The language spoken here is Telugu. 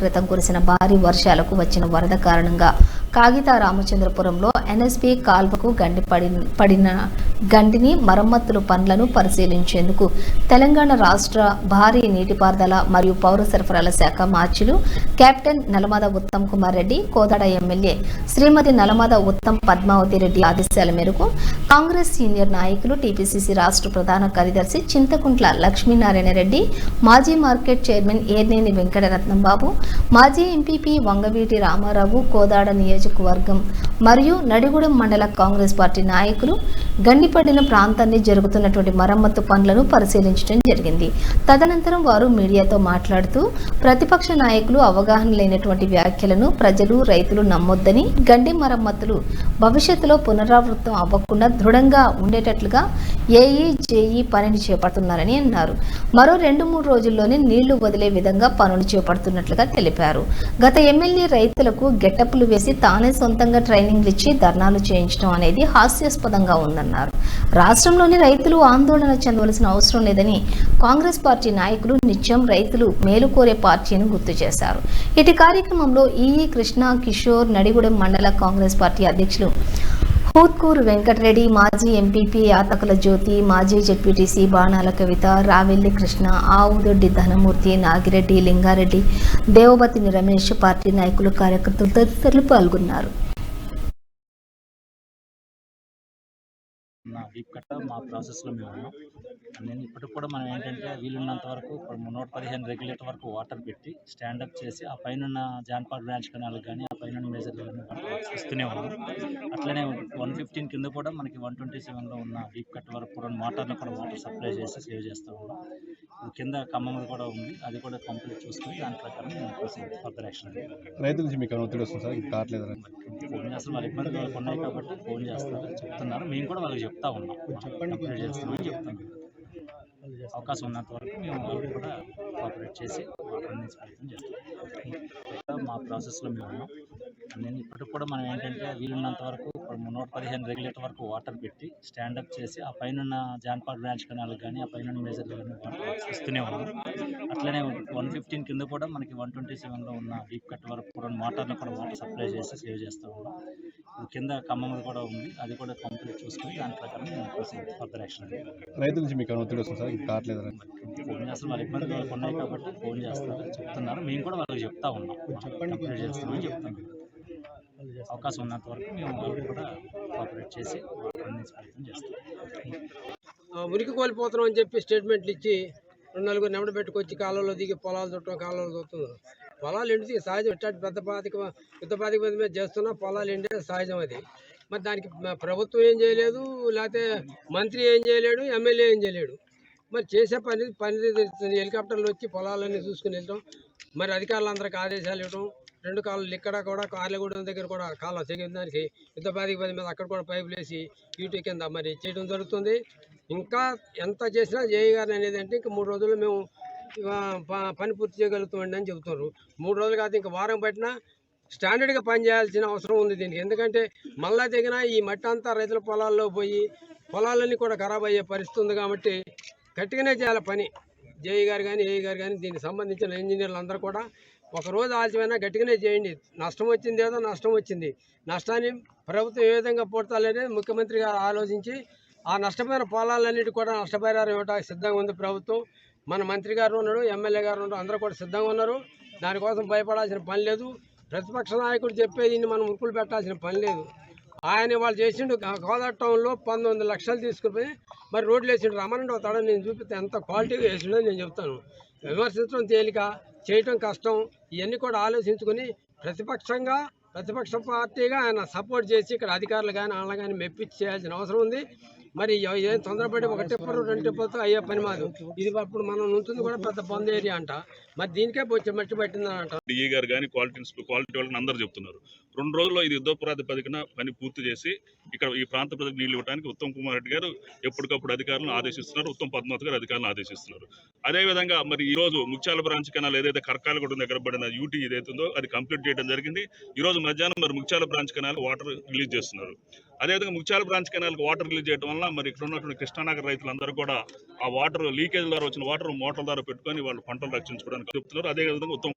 క్రితం కురిసిన భారీ వర్షాలకు వచ్చిన వరద కారణంగా కాగిత రామచంద్రపురంలో ఎన్ఎస్పి కాల్వకు గండి పడిన పడిన గండిని మరమ్మతులు పనులను పరిశీలించేందుకు తెలంగాణ రాష్ట్ర భారీ నీటిపారుదల మరియు పౌర సరఫరాల శాఖ మార్చులు కెప్టెన్ నలమద ఉత్తమ్ కుమార్ రెడ్డి కోదాడ ఎమ్మెల్యే శ్రీమతి నలమద ఉత్తమ్ పద్మావతి రెడ్డి ఆదేశాల మేరకు కాంగ్రెస్ సీనియర్ నాయకులు టీపీసీసీ రాష్ట్ర ప్రధాన కార్యదర్శి చింతకుంట్ల లక్ష్మీనారాయణ రెడ్డి మాజీ మార్కెట్ చైర్మన్ ఏర్నేని వెంకటరత్నం బాబు మాజీ ఎంపీపీ వంగవీటి రామారావు కోదాడ నియోజకవర్గం మరియు నడిగూడెం మండల కాంగ్రెస్ పార్టీ నాయకులు గండిపడిన ప్రాంతాన్ని జరుగుతున్నటువంటి మరమ్మతు పనులను పరిశీలించడం జరిగింది. తదనంతరం వారు మీడియాతో మాట్లాడుతూ ప్రతిపక్ష నాయకులు అవగాహన లేనటువంటి వ్యాఖ్యలను ప్రజలు రైతులు నమ్మొద్దని గండి మరమ్మతులు భవిష్యత్తులో పునరావృతం అవ్వకుండా దృఢంగా ఉండేటట్లుగా ఏఈ జేఈ పనిని చేపడుతున్నారని అన్నారు. మరో రెండు మూడు రోజుల్లోనే నీళ్ళు వదిలే విధంగా పనులు చేపడుతున్నట్లుగా తెలిపారు. గత ఎమ్మెల్యే రైతులకు గెటప్లు వేసి తానే సొంతంగా ట్రైనింగ్లు ఇచ్చి ధర్నాలు చేయించడం అనేది హాస్యాస్పదంగా ఉందన్నారు. రాష్ట్రంలోని రైతులు ఆందోళన చెందవలసిన అవసరం లేదని కాంగ్రెస్ పార్టీ నాయకులు నిత్యం రైతులు మేలు కోరే పార్టీని గుర్తు చేశారు. ఇటు కార్యక్రమంలో ఈఈ కృష్ణ కిషోర్ నడిగూడెం మండల కాంగ్రెస్ పార్టీ అధ్యక్షులు హూత్కూరు వెంకటరెడ్డి మాజీ ఎంపీపీ యాతకుల జ్యోతి మాజీ జెడ్పీటీసీ బాణాల కవిత రావెల్లి కృష్ణ ఆవుదొడ్డి ధనమూర్తి నాగిరెడ్డి లింగారెడ్డి దేవబతిని రమేష్ పార్టీ నాయకులు కార్యకర్తలు తదితరులు పాల్గొన్నారు. నా మా ప్రాసెస్లో మేము ఉన్నాం. నేను ఇప్పటికి కూడా మనం ఏంటంటే వీలున్నంత వరకు ఇప్పుడు నూట పదిహేను రెగ్యులేటర్ వరకు వాటర్ పెట్టి స్టాండప్ చేసి ఆ పైన జాన్పాడ్ బ్రాంచ్ కెనాల్ కానీ ఆ పైన మేజర్ కానీ ఇస్తూనే ఉన్నాం అట్లనే వన్ ఫిఫ్టీన్ కింద కూడా మనకి వన్ ట్వంటీ సెవెన్లో ఉన్న డీప్ కట్ వరకు కూడా మోటార్లో కూడా వాటర్ సప్లై చేసి సేవ్ చేస్తూ ఉన్నాం. కింద ఖమ్మం కూడా ఉంది. అది కూడా కంప్లీట్ చూసుకొని దాని ప్రకారం మేము ఫర్దర్ యాక్షన్ రైతుల నుంచి మీకు ఒత్తిడి వస్తుంది? సార్ ఇది కావట్లేదు ఫోన్ చేస్తారు వాళ్ళ ఇబ్బందులు వాళ్ళకి ఉన్నాయి కాబట్టి ఫోన్ చేస్తారు చెప్తున్నారు. మేము కూడా వాళ్ళకి చెప్తా ఉన్నాం. కంప్లీట్ చేస్తామని చెప్తున్నాం అవకాశం ఉన్నంత వరకు మేము కూడా కోఆపరేట్ చేసి ప్రయత్నం చేస్తాం. మా ప్రాసెస్లో మేము ఉన్నాం. నేను ఇప్పటికి కూడా మనం ఏంటంటే వీలున్నంత వరకు నూట పదిహేను రెగ్యులేటర్ వరకు వాటర్ పెట్టి స్టాండప్ చేసి ఆ పైన జాన్పాడ్ బ్రాంచ్ కెనాల్ కానీ ఆ పైన మేజర్ కానీ వాటర్ ఇస్తూనే ఉన్నాం. అట్లనే వన్ ఫిఫ్టీన్ కింద కూడా మనకి వన్ ట్వంటీ సెవెన్లో ఉన్న డీప్ కట్ వరకు కూడా మోటార్లో కూడా వాటర్ సప్లై చేసి సేవ్ చేస్తూ ఉన్నాం. కింద ఖమ్మం కూడా ఉంది. అది కూడా కంప్లీట్ చూసుకొని దాని ప్రకారం ఫర్దర్ యాక్షన్ రైతుల నుంచి మీకు ఒత్తిడి వస్తుంది సార్ కావట్లేదు ఫోన్ చేస్తారు వాళ్ళ ఇబ్బందులు వాళ్ళకి ఉన్నాయి కాబట్టి ఫోన్ చేస్తారు చెప్తున్నారు. మేము కూడా వాళ్ళకి చెప్తా ఉన్నాం. కంప్లీట్ చేస్తామని చెప్తున్నాం అవకాశం ఉన్నంత వరకు మేము వాళ్ళకి కూడా కోఆపరేట్ చేసి ప్రయత్నం చేస్తాం. ఉనికి కోల్పోతున్నాం అని చెప్పి స్టేట్మెంట్లు ఇచ్చి రెండు నలుగురు నెమడ పెట్టుకొచ్చి కాలంలో దిగి పొలాలు చుట్టం కాలువలు చూస్తున్నాం పొలాలు ఎండితే సహజం. ఇట్టాటి పెద్ద పాతిక పెద్ద పాతిక మంది మీద చేస్తున్నా పొలాలు ఎండే సహజం అది. మరి దానికి ప్రభుత్వం ఏం చేయలేదు లేకపోతే మంత్రి ఏం చేయలేడు ఎమ్మెల్యే ఏం చేయలేడు. మరి చేసే పని పని హెలికాప్టర్లు వచ్చి పొలాలన్నీ చూసుకుని వెళ్ళటం మరి అధికారులందరికీ ఆదేశాలు ఇవ్వడం రెండు కాళ్ళు ఇక్కడ కూడా కార్లగూడెం దగ్గర కూడా కాలువ తెగిన దానికి. యుద్ధ పది మీద అక్కడ కూడా పైపులు వేసి యూటీ కింద మరి చేయడం జరుగుతుంది. ఇంకా ఎంత చేసినా జేఈ అనేది అంటే ఇంకా మూడు రోజుల్లో మేము ప- పని పూర్తి చేయగలుగుతామండి అని చెబుతున్నారు. మూడు రోజులు కాదు ఇంకా వారం పట్టినా స్టాండర్డ్గా పని చేయాల్సిన అవసరం ఉంది దీనికి. ఎందుకంటే మళ్ళా తెగిన ఈ మట్టి అంతా రైతుల పొలాల్లో పోయి పొలాలన్నీ కూడా ఖరాబ్ అయ్యే పరిస్థితి ఉంది కాబట్టి గట్టిగానే చేయాలి పని. జేఈ గారు కానీ ఏఈ గారు కానీ దీనికి సంబంధించిన ఇంజనీర్లు అందరూ కూడా ఒక రోజు ఆలస్యమైనా గట్టిగానే చేయండి. నష్టం వచ్చింది ఏదో నష్టం వచ్చింది. నష్టాన్ని ప్రభుత్వం ఏ విధంగా పూడతాలనేది ముఖ్యమంత్రి గారు ఆలోచించి ఆ నష్టమైన పొలాలన్నిటి కూడా నష్టపరిహారం ఇవ్వడానికి సిద్ధంగా ఉంది ప్రభుత్వం. మన మంత్రి గారు ఉన్నాడు ఎమ్మెల్యే గారు ఉన్నాడు అందరూ కూడా సిద్ధంగా ఉన్నారు. దానికోసం భయపడాల్సిన పని లేదు. ప్రతిపక్ష నాయకుడు చెప్పేది మనం ఉరుకులు పెట్టాల్సిన పని లేదు. ఆయన వాళ్ళు చేసిండు కోదాడ టౌన్లో పంతొమ్మిది లక్షలు తీసుకుపోయి మరి రోడ్లు వేసిండు. రమ్మనండి ఒక తడ నేను చూపిస్తే ఎంత క్వాలిటీగా వేసిండో నేను చెప్తాను. విమర్శించడం తేలిక. చేయటం కష్టం. ఇవన్నీ కూడా ఆలోచించుకొని ప్రతిపక్షంగా ప్రతిపక్ష పార్టీగా ఆయన సపోర్ట్ చేసి ఇక్కడ అధికారులు కానీ వాళ్ళ కానీ మెప్పించి చేయాల్సిన అవసరం ఉంది. మరి ఏం తొందరపడి ఒక టిప్పరు రెండు టిప్పర్తో అయ్యే పని మాదు. ఇది అప్పుడు మనం ఉంటుంది కూడా పెద్ద బంద్ ఏరియా అంట. మరి దీనికే వచ్చి మట్టి పట్టిందని అంట డిఈ గారు కానీ క్వాలిటీ క్వాలిటీ వాళ్ళని అందరూ చెప్తున్నారు. రెండు రోజుల్లో ఇది యుద్ధ ప్రాతిపదికన పని పూర్తి చేసి ఇక్కడ ఈ ప్రాంత ప్రజలకు నీళ్ళు ఇవ్వడానికి ఉత్తమ్ కుమార్ రెడ్డి గారు ఎప్పటికప్పుడు అధికారులను ఆదేశిస్తున్నారు. ఉత్తమ్ పద్మావతి గారు అధికారులను ఆదేశిస్తున్నారు. అదేవిధంగా మరి ఈ రోజు ముత్యాల బ్రాంచ్ కెనాల్ ఏదైతే కరకాలగూడ దగ్గర పడిన యూటీ ఏదైతుందో అది కంప్లీట్ చేయడం జరిగింది. ఈ రోజు మధ్యాహ్నం మరి ముత్యాల బ్రాంచ్ కెనాల్ వాటర్ రిలీజ్ చేస్తున్నారు. అదేవిధంగా ముత్యాల బ్రాంచ్ కెనాల్ వాటర్ రిలీజ్ చేయడం వల్ల మరి ఇక్కడ ఉన్నటువంటి కృష్ణానగర్ రైతులందరూ కూడా ఆ వాటర్ లీకేజ్ ద్వారా వచ్చిన వాటర్ మోటార్ ద్వారా పెట్టుకొని వాళ్ళు పంటలు రక్షించుకోవడానికి చెప్తున్నారు. అదేవిధంగా ఉత్తమ